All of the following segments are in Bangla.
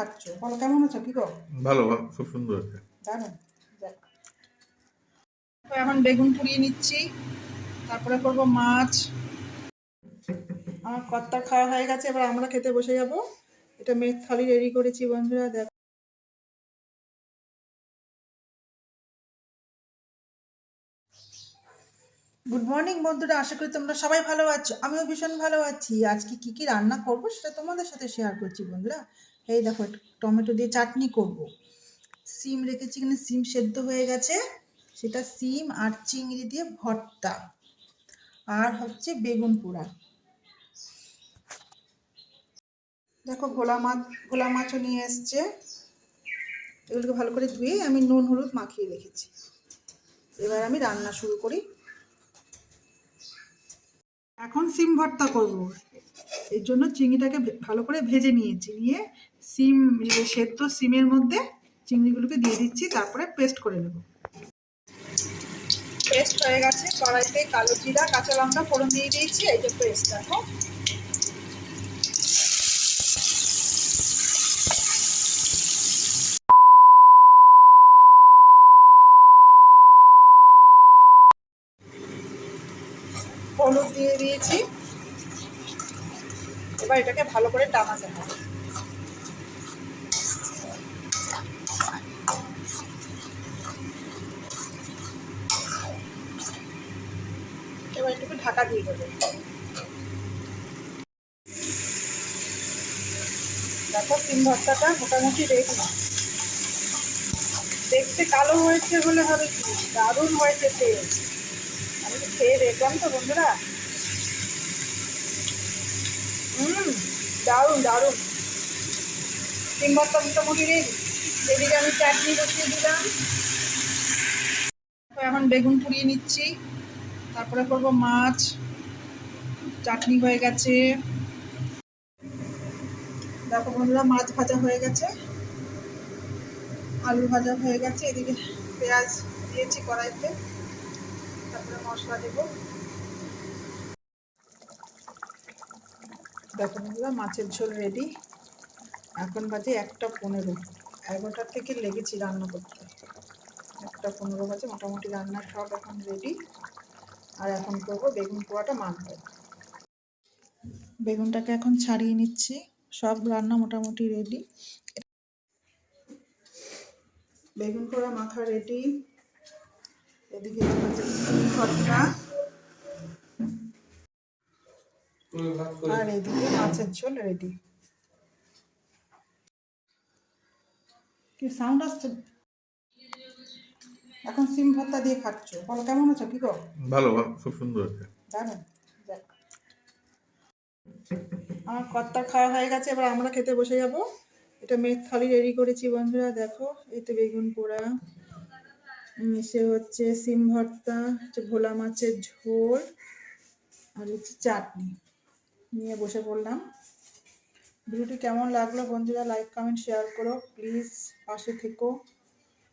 খাচ্ছ? বলো কেমন আছো? কি গো? ভালো খুব সুন্দর হয়েছে দারুণ এখন বেগুন পুড়িয়ে নিচ্ছি তারপরে করব মাছ। আমার কর্তার খাওয়া হয়ে গেছে এবার আমরা খেতে বসে যাব। এটা মেঘ থালি রেডি করেছি বন্ধুরা দেখ। গুড মর্নিং বন্ধুরা আশা করি তোমরা সবাই ভালো আছো। আমিও ভীষণ ভালো আছি। আজকে কি কি রান্না করব সেটা তোমাদের সাথে শেয়ার করছি বন্ধুরা। এই দেখো, টমেটো দিয়ে চাটনি করব। সিম রেখেছি, এখানে সিম সেদ্ধ হয়ে গেছে। সেটা সিম আর চিংড়ি দিয়ে ভর্তা। আর হচ্ছে বেগুন পোড়া। দেখো ভোলা মাছ ভোলা মাছও নিয়ে এসছে। এগুলোকে ভালো করে ধুয়ে আমি নুন, হলুদ মাখিয়ে রেখেছি। এবার আমি রান্না শুরু করি। এখন সিম ভর্তা করব। এর জন্য চিংড়িটাকে ভালো করে ভেজে নিয়েছি। নিয়ে সিম সেদ্ধ সিমের মধ্যে চিংড়িগুলোকে দিয়ে দিচ্ছি, তারপরে পেস্ট করে নেব। পেস্ট হয়ে গেছে, কড়াইতে কালো জিরা, কাঁচা লঙ্কা ফোড়ন দিয়ে দিয়েছি, এই যে পেস্ট, দেখো। হলুদ দিয়ে দিয়েছি। এবার এটাকে ভালো করে টানাতে হবে এবার একটু ঢাকা দিয়ে দেবো। দেখো, তিন ভর্তাটা মোটামুটি রেডি দেখতে কালো হয়েছে বলে হবে কি? দারুণ হয়েছে তেল আমি তো খেয়ে দেখলাম তো বন্ধুরা। হুম, দারুণ দারুণ। তিন ভর্তা মোটামুটি রেডি। এদিকে আমি চাটনি বসিয়ে দিলাম। এখন বেগুন পুড়িয়ে নিচ্ছি। তারপরে করব মাছ, চাটনি হয়ে গেছে। দেখো বন্ধুরা, মাছ ভাজা হয়ে গেছে। আলু ভাজা হয়ে গেছে। এদিকে পেঁয়াজ দিয়েছি কড়াইতে। তারপরে মশলা দেব। দেখো বন্ধুরা, মাছের ঝোল রেডি এখন বাজে একটা পনেরো। এগারোটার থেকে লেগেছি রান্না করতে। একটা পনেরো বাজে, মোটামুটি রান্নার সব এখন রেডি আর এখন করব বেগুন পোড়াটা মাখবো বেগুনটাকে এখন ছাড়িয়ে নিচ্ছি। সব রান্না মোটামুটি রেডি বেগুন পোড়া মাখা রেডি এদিকে আর এদিকে মাছের ঝোল রেডি কি সাউন্ড আসছে? এখন সিম ভর্তা দিয়ে খাচ্ছ। বলো কেমন আছো? কি গো? ভালো ভালো খুব সুন্দর দারুণ। যাক। আমার কর্তার খাওয়া হয়ে গেছে এবার আমরা খেতে বসে যাব। এটা মেঘ থালি রেডি করেছি বন্ধুরা দেখো। এতে বেগুন পোড়া মিশে হচ্ছে সিম ভর্তা হচ্ছে ভোলা মাছের ঝোল আর হচ্ছে চাটনি। নিয়ে বসে পড়লাম। ভিডিওটি কেমন লাগল বন্ধুরা লাইক কমেন্ট শেয়ার করো। প্লিজ পাশে থেকো।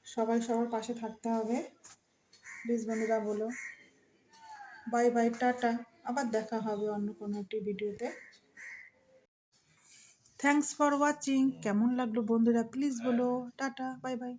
সবাই সবার পাশে থাকতে হবে। প্লিজ বন্ধুরা বলো। Bye bye tata. আবার দেখা হবে অন্য কোনো একটি ভিডিওতে। থ্যাংকস ফর ওয়াচিং কেমন লাগল বন্ধুরা? প্লিজ বলো। Tata bye bye